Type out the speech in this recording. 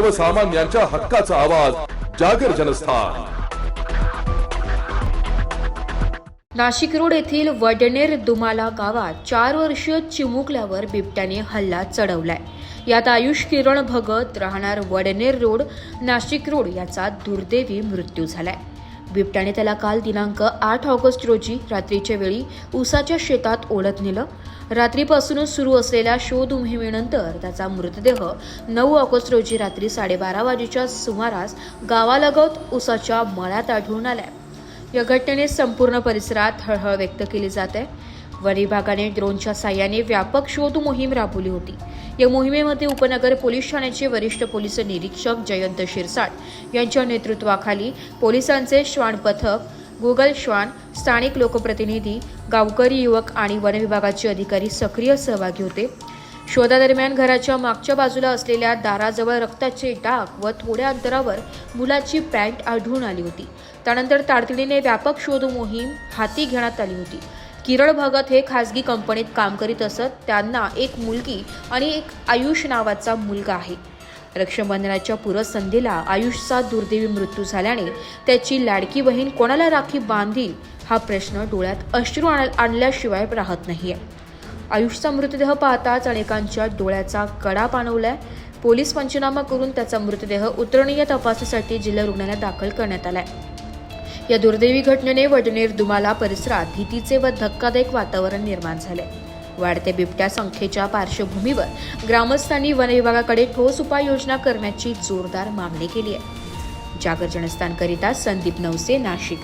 सर्वसामान्यांच्या हक्काचा आवाज जागर जनस्थान. नाशिक रोड येथील वडनेर दुमाला गावात चार वर्षीय चिमुकल्यावर बिबट्याने हल्ला चढवलाय. यात आयुष किरण भगत राहणार वडनेर रोड नाशिक रोड याचा दुर्दैवी मृत्यू झालाय. बिबट्याने त्याला काल दिनांक आठ ऑगस्ट रोजी रात्रीच्या वेळी उसाच्या शेतात ओढत नेलं. रात्रीपासूनच सुरू असलेल्या शोध मोहिमेनंतर त्याचा मृतदेह नऊ ऑगस्ट रोजी रात्री साडेबारा वाजेच्या सुमारास गावालगत उसाच्या मळ्यात आढळून आलाय. या घटनेने संपूर्ण परिसरात हळहळ व्यक्त केली जात. वन विभागाने ड्रोनच्या साह्याने व्यापक शोध मोहीम राबवली होती. या मोहिमेमध्ये उपनगर पोलीस ठाण्याचे वरिष्ठ पोलीस निरीक्षक जयंत शिरसाट यांच्या नेतृत्वाखाली पोलिसांचे श्वान पथक गुगल श्वान स्थानिक लोकप्रतिनिधी गावकरी युवक आणि वनविभागाचे अधिकारी सक्रिय सहभागी होते. शोधादरम्यान घराच्या मागच्या बाजूला असलेल्या दाराजवळ रक्ताचे डाग व थोड्या अंतरावर मुलाची पॅन्ट आढळून आली होती. त्यानंतर तातडीने व्यापक शोध मोहीम हाती घेण्यात आली होती. किरण भगत हे खासगी कंपनीत काम करीत असत. त्यांना एक मुलगी आणि एक आयुष नावाचा मुलगा आहे. रक्षाबंधनाच्या पूर्वसंध्येला आयुषचा दुर्दैवी मृत्यू झाल्याने त्याची लाडकी बहीण कोणाला राखी बांधील हा प्रश्न डोळ्यात अश्रू आण- आणल्याशिवाय राहत नाही आहे आयुषचा मृतदेह पाहताच अनेकांच्या डोळ्याचा कडा पाणवलाय. पोलीस पंचनामा करून त्याचा मृतदेह उतरणीय तपासासाठी जिल्हा रुग्णालयात दाखल करण्यात आलाय. या दुर्दैवी घटनेने वडनेर दुमाला परिसरात भीतीचे व धक्कादायक वातावरण निर्माण झाले. वाढत्या बिबट्या संख्येच्या पार्श्वभूमीवर ग्रामस्थांनी वन विभागाकडे ठोस उपाययोजना करण्याची जोरदार मागणी केली आहे. जागर जनस्थानकरिता संदीप नवसे नाशिक.